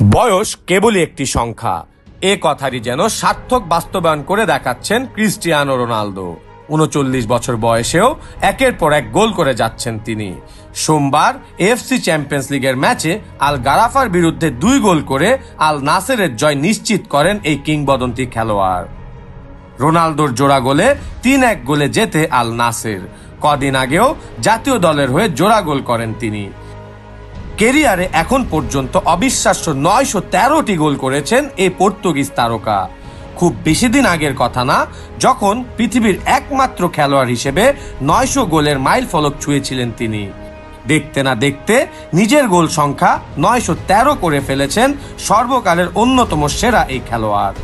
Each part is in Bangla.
বয়স কেবলই একটি সংখ্যা। এ কথারই যেন সার্থক বাস্তবায়ন করে দেখাচ্ছেন ক্রিস্টিয়ানো রোনালদো। উনচল্লিশ বছর বয়সেও একের পর এক গোল করে যাচ্ছেন তিনি। সোমবার এফসি চ্যাম্পিয়ন্স লিগের ম্যাচে আল গারাফার বিরুদ্ধে দুই গোল করে আল নাসেরের জয় নিশ্চিত করেন এই কিংবদন্তি খেলোয়াড়। রোনালদোর জোড়া গোলে তিন এক গোলে জেতে আল নাসের কদিন আগেও জাতীয় দলের হয়ে জোড়া গোল করেন তিনি। কেরিয়ারে এখন পর্যন্ত অবিশ্বাস্য নয়শো তেরোটি গোল করেছেন এই পর্তুগিজ তারকা। খুব বেশি দিন আগের কথা না, যখন পৃথিবীর একমাত্র খেলোয়াড় হিসেবে নয়শো গোলের মাইল ফলক ছুঁয়েছিলেন তিনি। দেখতে না দেখতে নিজের গোল সংখ্যা নয়শো তেরো করে ফেলেছেন সর্বকালের অন্যতম সেরা এই খেলোয়াড়।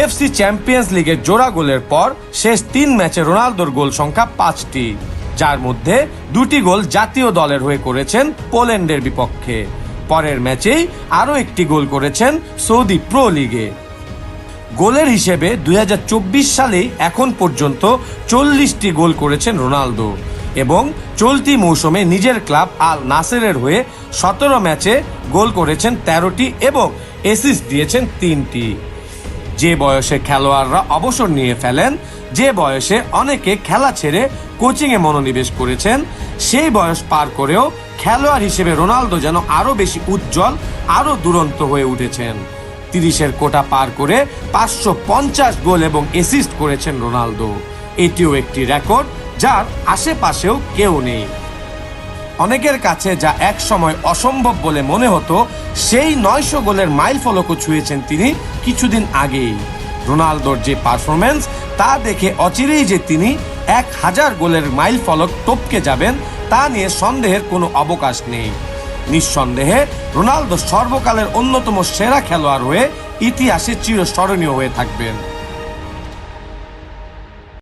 এফসি চ্যাম্পিয়ন্স লিগের জোড়া গোলের পর শেষ তিন ম্যাচে রোনালদোর গোল সংখ্যা পাঁচটি। যার মধ্যে দুটি গোল জাতীয় দলের হয়ে করেছেন পোল্যান্ডের বিপক্ষে। পরের ম্যাচেই আরও একটি গোল করেছেন সৌদি প্রো লিগে। গোলের হিসেবে দু হাজার চব্বিশ সালেই এখন পর্যন্ত চল্লিশটি গোল করেছেন রোনালদো এবং চলতি মৌসুমে নিজের ক্লাব আল নাসেরের হয়ে সতেরো ম্যাচে গোল করেছেন তেরোটি এবং এসিস্ট দিয়েছেন তিনটি। যে বয়সে খেলোয়াড়রা অবসর নিয়ে ফেলেন, যে বয়সে অনেকে খেলা ছেড়ে কোচিংয়ে মনোনিবেশ করেছেন, সেই বয়স পার করেও খেলোয়াড় হিসেবে রোনালদো যেন আরও বেশি উজ্জ্বল, আরও দুরন্ত হয়ে উঠেছেন। তিরিশের কোটা পার করে পাঁচশো পঞ্চাশ গোল এবং অ্যাসিস্ট করেছেন রোনালদো। এটিও একটি রেকর্ড যার আশেপাশেও কেউ নেই। অনেকের কাছে যা এক সময় অসম্ভব বলে মনে হতো, সেই নয়শো গোলের মাইল ফলকও ছুঁয়েছেন তিনি কিছুদিন আগেই। রোনালদোর যে পারফরমেন্স তা দেখে অচিরেই যে তিনি এক হাজার গোলের মাইল ফলক টপকে যাবেন, তা নিয়ে সন্দেহের কোনো অবকাশ নেই। নিঃসন্দেহে, রোনালদো সর্বকালের অন্যতম সেরা খেলোয়াড় হয়ে ইতিহাসে চিরস্মরণীয় হয়ে থাকবেন।